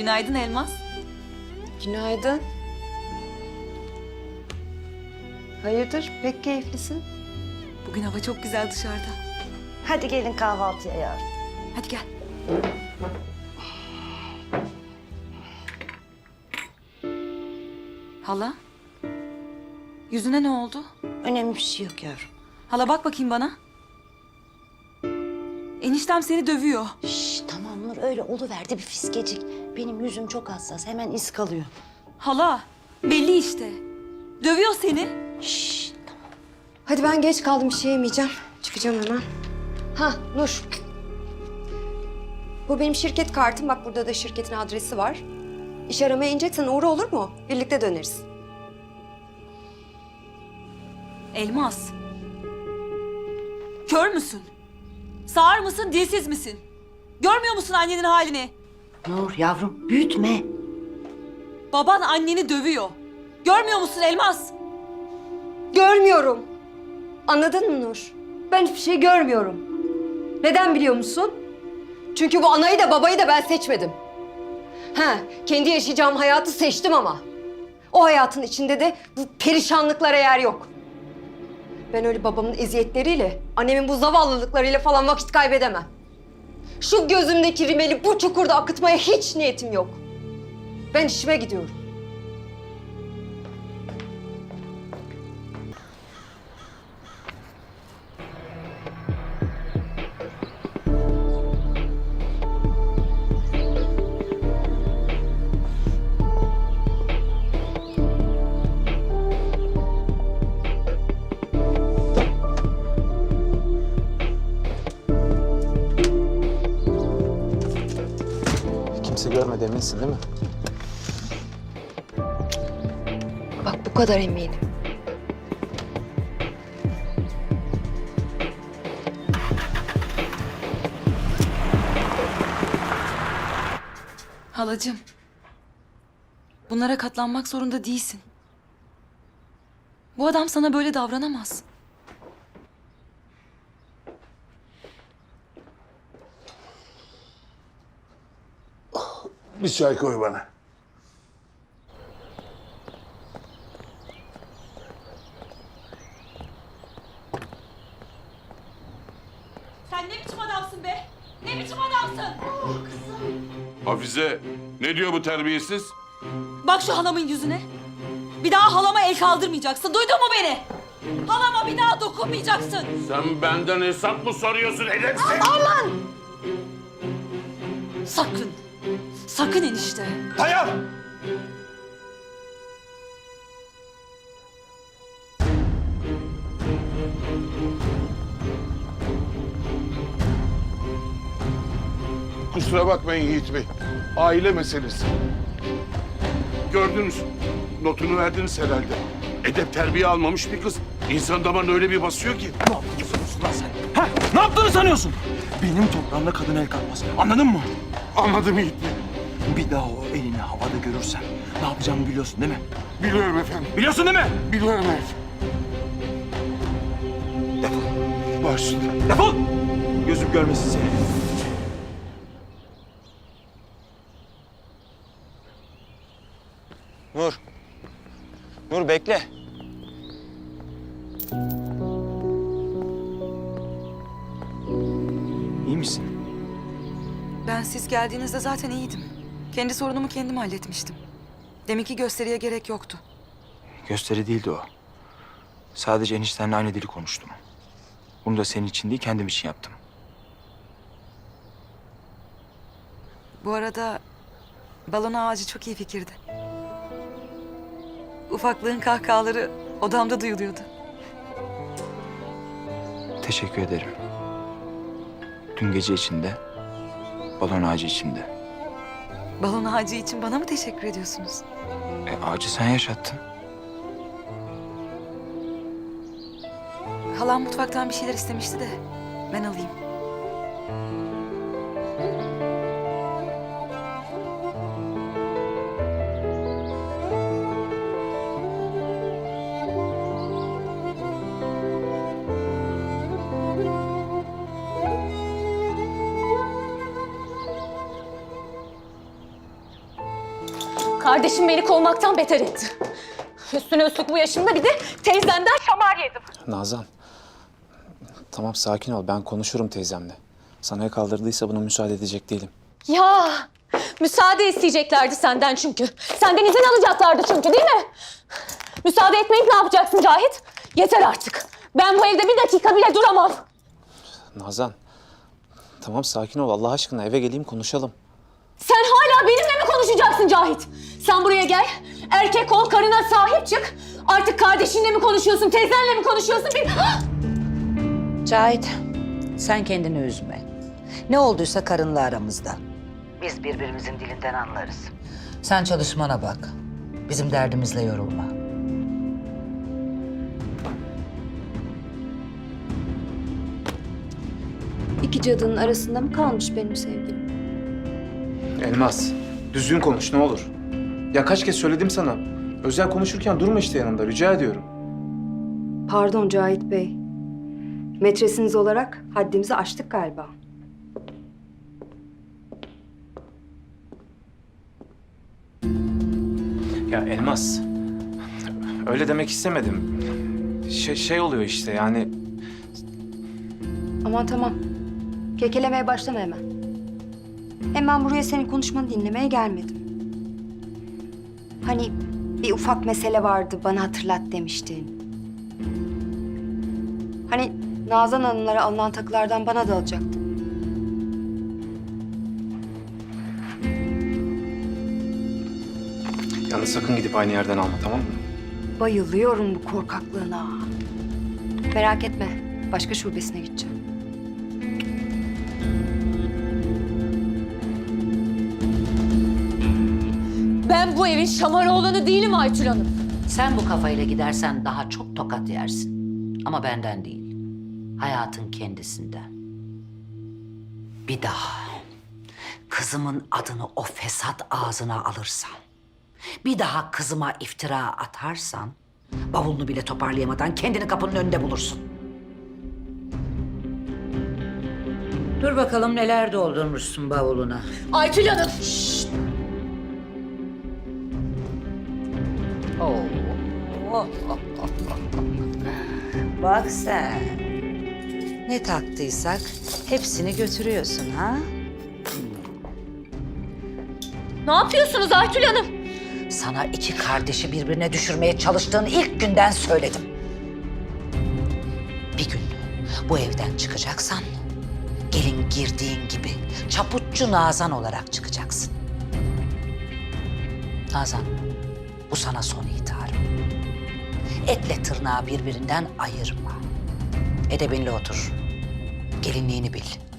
Günaydın Elmas. Günaydın. Hayırdır pek keyiflisin. Bugün hava çok güzel dışarıda. Hadi gelin kahvaltıya yavrum. Hadi gel. Hala? Yüzüne ne oldu? Önemli bir şey yok yavrum. Hala bak bakayım bana. Eniştem seni dövüyor. Şş, tamam Nur öyle oluverdi bir fiskecik. Benim yüzüm çok hassas hemen iz kalıyor. Hala belli işte. Dövüyor seni. Şş, tamam. Hadi ben geç kaldım bir şey yemeyeceğim. Çıkacağım hemen. Ha Nur. Bu benim şirket kartım. Bak burada da şirketin adresi var. İş aramaya ineceksen uğra olur mu? Birlikte döneriz. Elmas. Kör müsün? Sağır mısın, dilsiz misin? Görmüyor musun annenin halini? Nur yavrum büyütme. Baban anneni dövüyor. Görmüyor musun Elmas? Görmüyorum. Anladın mı Nur? Ben hiçbir şey görmüyorum. Neden biliyor musun? Çünkü bu anayı da babayı da ben seçmedim. Ha, kendi yaşayacağım hayatı seçtim ama. O hayatın içinde de bu perişanlıklara yer yok. Ben öyle babamın eziyetleriyle, annemin bu zavallılıklarıyla falan vakit kaybedemem. Şu gözümdeki rimeli bu çukurda akıtmaya hiç niyetim yok. Ben işime gidiyorum. Görmedi eminsin değil mi? Bak bu kadar eminim. Halacığım. Bunlara katlanmak zorunda değilsin. Bu adam sana böyle davranamaz. Bir çay koy bana. Sen ne biçim adamsın be? Ne biçim adamsın? Hafize, ne diyor bu terbiyesiz? Bak şu halamın yüzüne. Bir daha halama el kaldırmayacaksın. Duydun mu beni? Halama bir daha dokunmayacaksın. Sen benden hesap mı soruyorsun edepsiz? Sakın. Sakın enişte. Dayan! Kusura bakmayın Yiğit Bey. Aile meselesi. Gördünüz. Notunu verdiniz herhalde. Edep terbiye almamış bir kız. İnsan damarına öyle bir basıyor ki. Ne yapıyorsun lan sen? Ha? Ne yaptığını sanıyorsun? Benim toprağımda kadın el kalkmaz. Anladın mı? Anladım Yiğit Bey. Bir daha o elini havada görürsem ne yapacağımı biliyorsun değil mi? Biliyorum efendim. Biliyorsun değil mi? Biliyorum efendim. Defol. Başüstüne. Defol! Gözüm görmesin seni. Nur. Nur bekle. Geldiğinizde zaten iyiydim. Kendi sorunumu kendim halletmiştim. Demek ki gösteriye gerek yoktu. Gösteri değildi o. Sadece eniştenle aynı dili konuştum. Bunu da senin için değil kendim için yaptım. Bu arada balon ağacı çok iyi fikirdi. Ufaklığın kahkahaları odamda duyuluyordu. Teşekkür ederim. Dün gece içinde, balon ağacı içinde. Balon ağacı için bana mı teşekkür ediyorsunuz? E, ağacı sen yaşattın. Halam mutfaktan bir şeyler istemişti de ben alayım. Kardeşim beni kovmaktan beter etti. Üstüne üstlük bu yaşımda bir de teyzenden şamar yedim. Nazan. Tamam sakin ol. Ben konuşurum teyzemle. Sana el kaldırdıysa buna müsaade edecek değilim. Ya müsaade isteyeceklerdi senden çünkü. Senden izin alacaklardı çünkü değil mi? Müsaade etmeyip ne yapacaksın Cahit? Yeter artık. Ben bu evde bir dakika bile duramam. Nazan. Tamam sakin ol. Allah aşkına eve geleyim konuşalım. Sen hala benimle mi konuşacaksın Cahit? Sen buraya gel. Erkek ol, karına sahip çık. Artık kardeşinle mi konuşuyorsun, teyzenle mi konuşuyorsun? Bir... Cahit, sen kendini üzme. Ne olduysa karınla aramızda. Biz birbirimizin dilinden anlarız. Sen çalışmana bak. Bizim derdimizle yorulma. İki cadının arasında mı kalmış benim sevgilim? Elmas. Düzgün konuş ne olur. Ya kaç kez söyledim sana. Özel konuşurken durma işte yanımda. Rica ediyorum. Pardon Cahit Bey. Metresiniz olarak haddimizi aştık galiba. Ya Elmas. Öyle demek istemedim. Şey, şey oluyor işte yani. Aman tamam. Kekelemeye başlama hemen. Hemen buraya senin konuşmanı dinlemeye gelmedim. Hani bir ufak mesele vardı bana hatırlat demiştin. Hani Nazan Hanımlara alınan takılardan bana da alacaktın. Yalnız sakın gidip aynı yerden alma tamam mı? Bayılıyorum bu korkaklığına. Merak etme. Başka şubesine gideceğim. Ben bu evin şamarı olanı değilim Aytül Hanım. Sen bu kafayla gidersen daha çok tokat yersin. Ama benden değil. Hayatın kendisinden. Bir daha kızımın adını o fesat ağzına alırsan, bir daha kızıma iftira atarsan, bavulunu bile toparlayamadan kendini kapının önünde bulursun. Dur bakalım neler doldurmuşsun bavuluna. Aytül Hanım. Oo. Bak sen. Ne taktıysak hepsini götürüyorsun ha? Ne yapıyorsunuz Aytül Hanım? Sana iki kardeşi birbirine düşürmeye çalıştığın ilk günden söyledim. Bir gün bu evden çıkacaksan gelin girdiğin gibi çaputçu Nazan olarak çıkacaksın. Nazan, bu sana son itiharım. Etle tırnağı birbirinden ayırma. Edebinle otur. Gelinliğini bil.